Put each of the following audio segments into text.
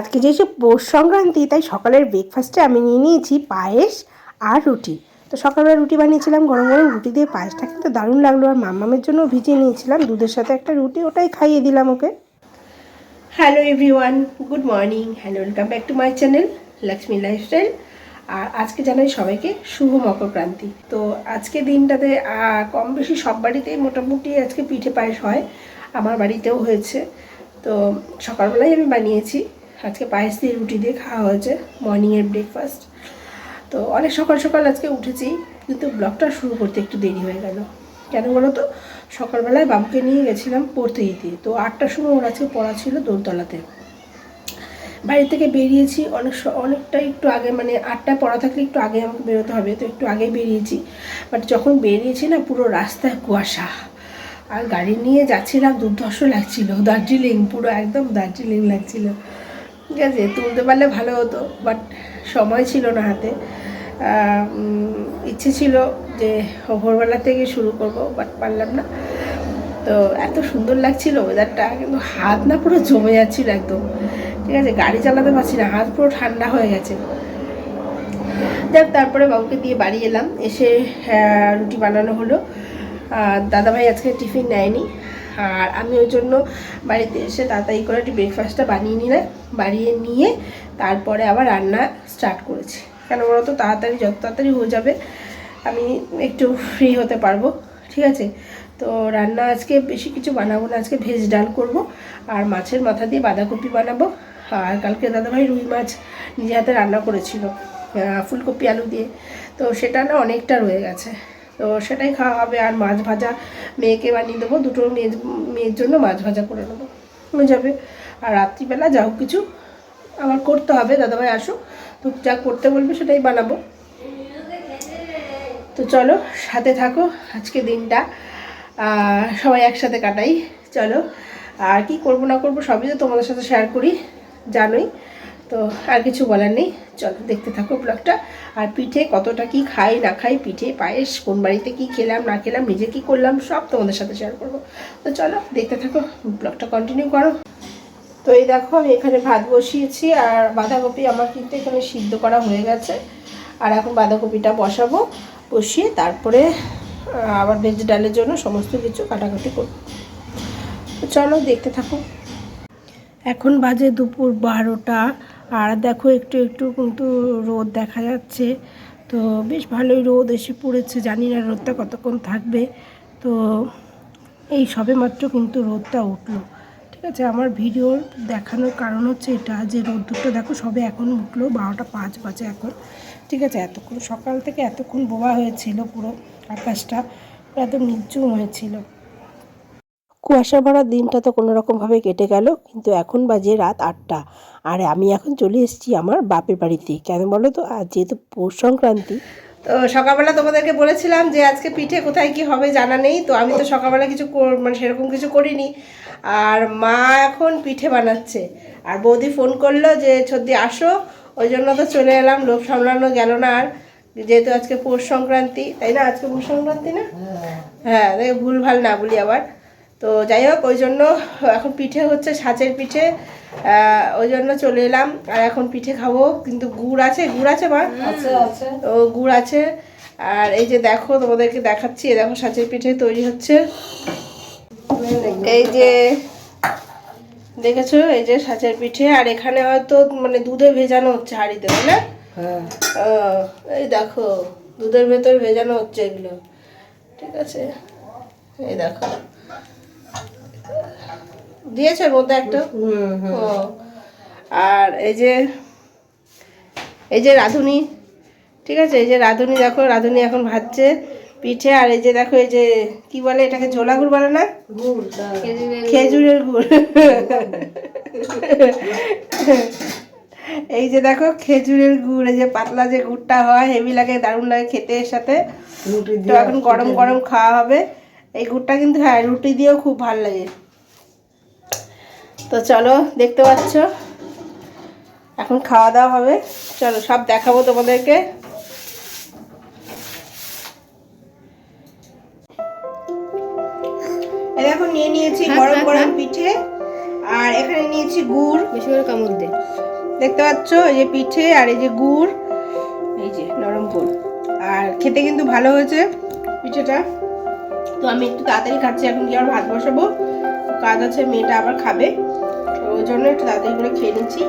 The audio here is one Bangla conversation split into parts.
আজকে যেহেতু পৌষ সংক্রান্তি, তাই সকালের ব্রেকফাস্টে আমি নিয়ে নিয়েছি পায়েস আর রুটি। তো সকালবেলা রুটি বানিয়েছিলাম, গরম গরম রুটি দিয়ে পায়েসটা কিন্তু দারুণ লাগল। আর মামামের জন্য ভিজিয়ে নিয়েছিলাম, দুধের সাথে একটা রুটি, ওটাই খাইয়ে দিলাম ওকে। Hello everyone good morning hello welcome back to my channel Lakshmi lifestyle আর আজকে জানাই সবাইকে শুভ মকরক্রান্তি তো আজকে দিনটাতে কম বেশি সব বাড়িতেই মোটামুটি আজকে পিঠে পায়েস হয়, আমার বাড়িতেও হয়েছে। তো সকালবেলায় আমি বানিয়েছি আজকে পায়েস দিয়ে রুটি দিয়ে খাওয়া হয়েছে মর্নিংয়ের ব্রেকফাস্ট তো অনেক সকাল সকাল আজকে উঠেছি, কিন্তু ব্লগটা শুরু করতে একটু দেরি হয়ে গেল। কেন বলো তো? সকালবেলায় বাবুকে নিয়ে গেছিলাম পড়তে দিতে তো আটটার সময় ওর আজকে পড়া ছিল দোলতলাতে বাড়ি থেকে বেরিয়েছি, অনেক অনেকটা একটু আগে মানে আটটায় পড়া থাকলে একটু আগে আমাকে বেরোতে হবে, তো একটু আগে বেরিয়েছি। বাট যখন বেরিয়েছি না, পুরো রাস্তায় কুয়াশা। আর গাড়ি নিয়ে যাচ্ছিলাম, দুর্ধর্ষ লাগছিল, দার্জিলিং, পুরো একদম দার্জিলিং লাগছিল। ঠিক আছে, তুলতে পারলে ভালো হতো বাট সময় ছিল না হাতে। ইচ্ছে ছিল যে ভোরবেলা থেকে শুরু করব বাট পারলাম না। তো এত সুন্দর লাগছিল ওয়েদারটা কিন্তু হাত না পুরো জমে যাচ্ছিল একদম। ঠিক আছে, গাড়ি চালাতে পারছি না, হাত পুরো ঠান্ডা হয়ে গেছে। যাক তারপরে বাবুকে দিয়ে বাড়ি এলাম, এসে রুটি বানানো হলো। দাদাভাই আজকে টিফিন নেয়নি। আর আমি ওই জন্য বাড়িতে এসে তাড়াতাড়ি করে একটু ব্রেকফাস্টটা বানিয়ে নিলাম, বানিয়ে নিয়ে তারপরে আবার রান্না স্টার্ট করেছি। কেন বলো তো? তাড়াতাড়ি, যত তাড়াতাড়ি হয়ে যাবে, আমি একটু ফ্রি হতে পারব, ঠিক আছে? তো রান্না আজকে বেশি কিছু বানাবো না, আজকে ভেজ ডাল করব, আর মাছের মাথা দিয়ে বাঁধাকপি বানাবো, আর কালকে দাদাভাই রুই মাছ নিজে হাতে রান্না করেছিল ফুলকপি, আলু দিয়ে। তো সেটা না অনেকটা রয়ে গেছে। তো সেটাই খাওয়া হবে আর মাছ ভাজা মেয়েকে বানিয়ে দেবো, দুটো মেয়ে, মেয়ের জন্য মাছ ভাজা করে নেব। হয়ে যাবে। আর রাত্রিবেলা যা হোক কিছু আমার করতে হবে, দাদাভাই আসুক তো যা করতে বলবে সেটাই বানাবো। তো চলো, সাথে থাকো, আজকে দিনটা। সবাই একসাথে কাটাই, চলো। আর কি করব না করব সবই তো তোমাদের সাথে শেয়ার করি, জানোই। তো আর কিছু বলার নেই। চলো, দেখতে থাকো ব্লগটা। আর পিঠে কতটা কি খাই, না খাই, পিঠে, পায়েস, কোন বাড়িতে কি খেলাম, না খেলাম, নিজে কি করলাম, সব তোমাদের সাথে শেয়ার করব। তো চলো, দেখতে থাকো, ব্লগটা কন্টিনিউ করো। তো এই দেখো, আমি এখানে ভাত বসিয়েছি, আর বাঁধাকপি আমার কিন্তু এখানে সিদ্ধ করা হয়ে গেছে। আর এখন বাঁধাকপিটা বসাবো, বসিয়ে তারপরে আবার ভেজ ডালের জন্য সমস্ত কিছু কাটাকাটি করব। চলো, দেখতে থাকো। এখন বাজে দুপুর বারোটা। আর দেখো একটু একটু কিন্তু রোদ দেখা যাচ্ছে। তো বেশ ভালোই রোদ এসে পড়েছে, জানি না রোদটা কতক্ষণ থাকবে। তো এই সবে মাত্র কিন্তু রোদটা উঠল। ঠিক আছে, আমার ভিডিওর দেখানোর কারণ হচ্ছে এটা যে রোদ্দুরটা দেখো সবে এখন উঠল, বারোটা পাঁচ বাজে এখন। ঠিক আছে, এতক্ষণ সকাল থেকে এতক্ষণ বোবা হয়েছিল পুরো আকাশটা, একদম নির্জুম হয়েছিল। কুয়াশা ভরা দিনটা তো কোনো রকমভাবে কেটে গেল কিন্তু এখন বাজে রাত আটটা। আর আমি এখন চলে এসেছি আমার বাপের বাড়িতে। কেন বলো তো? আজ যেহেতু পৌষ সংক্রান্তি। তো সকালবেলা তোমাদেরকে বলেছিলাম যে আজকে পিঠে কোথায় কি হবে জানা নেই তো আমি তো সকালবেলা কিছু কর- মানে সেরকম কিছু করিনি। আর মা এখন পিঠে বানাচ্ছে। আর বৌদি ফোন করল যে ছদ্দি আসো। ওই জন্য তো চলে এলাম লোভ সামলানো গেল না আর। যেহেতু আজকে পৌষ সংক্রান্তি তাই না? আজকে পৌষ সংক্রান্তি না? হ্যাঁ। দেখে ভুল ভালো না বলি আবার। তো যাই হোক ওই জন্য এখন পিঠে হচ্ছে সাঁচের পিঠে ওই জন্য চলে এলাম। আর এখন পিঠে খাব কিন্তু গুড় আছে গুড় আছে মা? ও গুড় আছে। আর এই যে দেখো তোমাদেরকে দেখাচ্ছি এই দেখো সাঁচের পিঠে তৈরি হচ্ছে। এই যে দেখেছ? এই যে সাঁচের পিঠে আর এখানে হয়তো মানে দুধে ভেজানো হচ্ছে হাঁড়িতে তাই না? আহ, এই দেখো দুধের ভেতর ভেজানো হচ্ছে এগুলো। ঠিক আছে? এই দেখো। দিয়েছে ওর মধ্যে একটা? ও। আর এই যে এই যে রাঁধুনি ঠিক আছে? এই যে রাঁধুনি দেখো রাঁধুনি এখন ভাজছে পিঠে আর এই যে দেখো এই যে কি বলে এটাকে ঝোলা গুড় বলে না? খেজুরের গুড়। এই যে দেখো খেজুরের গুড় এই যে পাতলা যে গুড়টা হয় হেভি লাগে দারুণ লাগে খেতে এর সাথে। তো এখন গরম গরম খাওয়া হবে। এই গুড়টা কিন্তু হ্যাঁ রুটি দিয়েও খুব ভালো লাগে। তো চলো দেখতে পাচ্ছ? এখন খাওয়া দাওয়া হবে। চলো সব দেখাবো তোমাদেরকে। দেখো নিয়ে নিয়েছি গরম গরম পিঠে আর এখানে নিয়েছি গুড়। বেশি করে কামড় দে। দেখতে পাচ্ছ? এই যে পিঠে আর এই যে গুড় এই যে নরম গুড়। আর খেতে কিন্তু ভালো হয়েছে পিঠেটা। তো আমি একটু তাড়াতাড়ি খাচ্ছি এখন গিয়ে আবার ভাত বসাবো। কাজ আছে মেয়েটা আবার খাবে। ওই জন্য একটু তাড়াতাড়ি করে খেয়ে নিচ্ছি।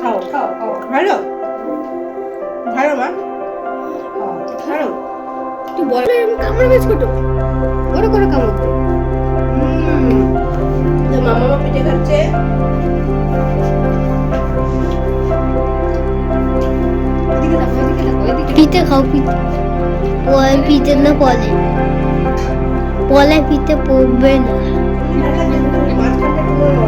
খাও খাও খাও। ভালো? ভালো মা? ভালো একটু বড় কামড়াবে ছোট। বড় করে কামড় মামা মা পিঠে খাচ্ছে। পিঠে খাও পিঠে। পরে পিঠে না পলে পলে পিঠে পড়বে না। মাঝখানটা একটু নরম।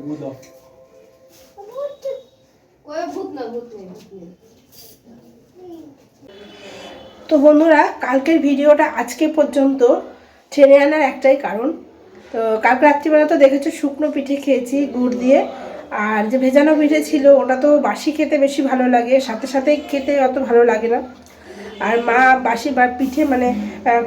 দাঁড়ো বুদাও ওই ভূত না ভূত নেই ভূত নেই তো বন্ধুরা কালকের ভিডিওটা আজকে পর্যন্ত টেনে আনার একটাই কারণ। তো কালকে রাত্রিবেলা তো দেখেছ শুকনো পিঠে খেয়েছি গুড় দিয়ে। আর যে ভেজানো পিঠে ছিল ওটা তো বাসি খেতে বেশি ভালো লাগে সাথে সাথে খেতে অত ভালো লাগে না। আর মা বাসি বা পিঠে মানে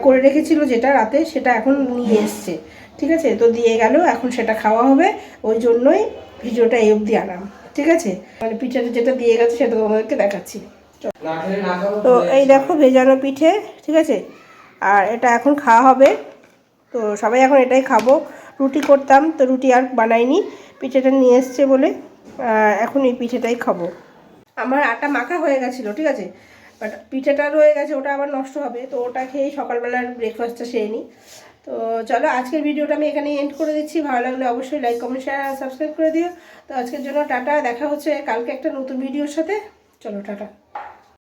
করে রেখেছিল যেটা রাতে সেটা এখন নিয়ে এসছে। ঠিক আছে? তো দিয়ে গেল, এখন সেটা খাওয়া হবে। ওই জন্যই ভিডিওটা এই অবধি আনাম ঠিক আছে? মানে পিঠেটা যেটা দিয়ে গেছে সেটা তোমাদেরকে দেখাচ্ছি। তো এই দেখো ভেজানো পিঠে, ঠিক আছে? আর এটা এখন খাওয়া হবে। তো সবাই এখন এটাই খাব। রুটি করতাম, তো রুটি আর বানাইনি। পিঠেটা নিয়ে এসছে বলে এখন এই পিঠেটাই খাব। আমার আটা মাখা হয়ে গেছিল, ঠিক আছে? বাট পিঠেটা রয়ে গেছে, ওটা আবার নষ্ট হবে। তো ওটা খেয়েই সকালবেলার ব্রেকফাস্টটা সেরে নিই। তো চলো আজকের ভিডিওটা আমি এখানে এন্ড করে দিচ্ছি। ভালো লাগলে অবশ্যই লাইক কমেন্ট শেয়ার আর সাবস্ক্রাইব করে দিও। তো আজকের জন্য টাটা, দেখা হচ্ছে কালকে একটা নতুন ভিডিওর সাথে। চলো টাটা।